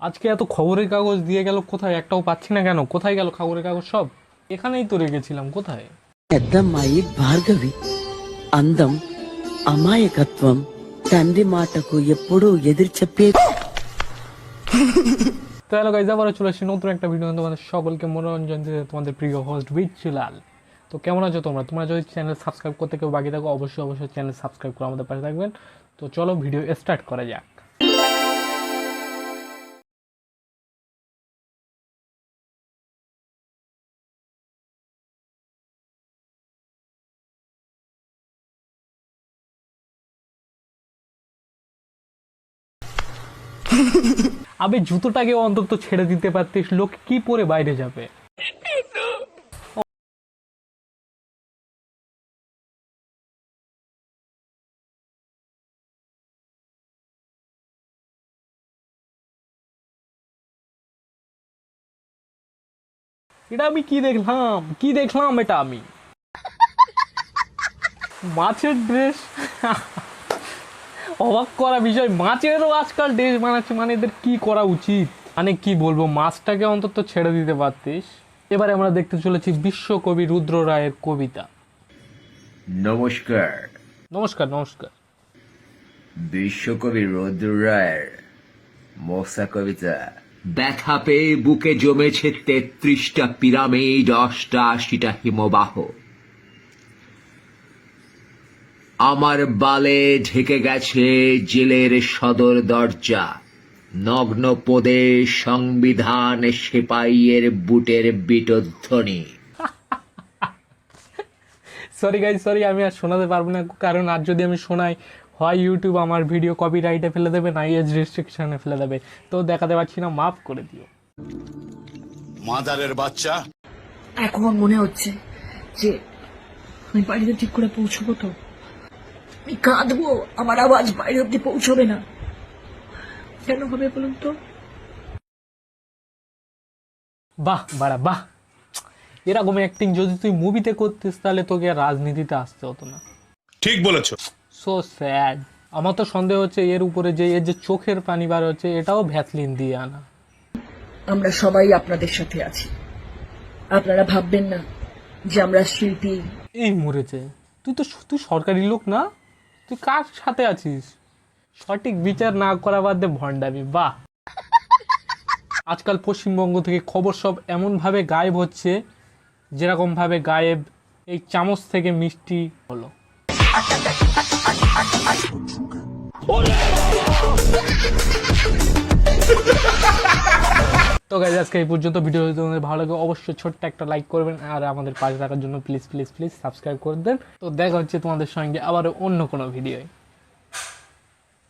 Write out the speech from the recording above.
আজকে এত খবরের কাগজ দিয়ে গেল কোথায় একটাও পাচ্ছি না কেন কোথায় গেল খবরের কাগজ সব এখানেই তো রেখেছিলাম কোথায় పెద్దమ్మాయి భార్గవి అందం అమాయకత్వం తండ్రి మాటకు ఎప్పుడూ ఎదురు చెప్పే তো হ্যালো গাইজ আবার চলে আসছি নতুন একটা ভিডিও তোমাদের সকলকে মনোরঞ্জন দিতে তোমাদের প্রিয় হোস্ট বিচ্ছুলাল তো কেমন আছো তোমরা তোমরা যদি চ্যানেল সাবস্ক্রাইব করতে কেউ বাকি থাকো অবশ্যই অবশ্যই চ্যানেল সাবস্ক্রাইব করে আমাদের পাশে থাকবেন তো চলো ভিডিও স্টার্ট করা যাক আবে জুতোটাকে অন্তত ছেড়ে দিতে পারতিস। লোক কি পরে বাইরে যাবে? এটা আমি কি দেখলাম? কি দেখলাম এটা আমি? মাছের ড্রেস অবাক করা বিষয় মাছেরও আজকাল ড্রেস বানাচ্ছে মানে এদের কি করা উচিত? মানে কি বলব মাছটাকে অন্তত ছেড়ে দিতে পারতিস। এবারে আমরা দেখতে চলেছি বিশ্বকবি রুদ্র রায়ের কবিতা। নমস্কার। নমস্কার নমস্কার। বিশ্বকবি রুদ্র রায়ের মশা কবিতা। ব্যথা পেয়ে বুকে জমেছে তেত্রিশটা পিরামিড অষ্টাশিটা হিমবাহ। আমার বালে ঢেকে গেছে জেলের সদর দরজা। নগ্ন পদে সংবিধান সেপাইয়ের বুটের বিটধ্বনি। সরি গাই সরি আমি আর শোনাতে পারব না। কারণ আর যদি আমি শোনাই হয় ইউটিউব আমার ভিডিও কপিরাইটে ফেলে দেবে না এজ রেস্ট্রিকশনে ফেলে দেবে। তো দেখাতে পারছি না মাফ করে দিও। মাদারের বাচ্চা। এখন মনে হচ্ছে যে আমি বাড়িতে ঠিক করে পৌঁছবো তো। আমি কাঁদবো আমার আওয়াজ বাইরে অব্দি পৌঁছবে না। কেন হবে বলুন তো? বাহ বাড়া বাহ। এরকম অ্যাক্টিং যদি তুই মুভিতে করতিস তাহলে তোকে আর রাজনীতিতে আসতে হতো না। ঠিক বলেছ। সো স্যাড আমার তো সন্দেহ হচ্ছে এর উপরে যে এর যে চোখের পানি বার হচ্ছে এটাও ভ্যাসলিন দিয়ে আনা। আমরা সবাই আপনাদের সাথে আছি। আপনারা ভাববেন না যে আমরা শিল্পী। এই মরেছে। তুই তো তুই সরকারি লোক না? তুই কার সাথে আছিস সঠিক বিচার না করা বাদে ভণ্ডামি বাহ আজকাল পশ্চিমবঙ্গ থেকে খবর সব এমনভাবে গায়েব হচ্ছে যেরকমভাবে গায়েব এই চামচ থেকে মিষ্টি হলো তো গাইজ আজকে এই পর্যন্ত ভিডিও যদি তোমাদের ভালো লাগে, অবশ্যই ছোট্ট একটা লাইক করবেন আর আমাদের পাশে থাকার জন্য প্লিজ প্লিজ প্লিজ সাবস্ক্রাইব করে দেন। তো দেখা হচ্ছে তোমাদের সঙ্গে আবারও অন্য কোনো ভিডিওয়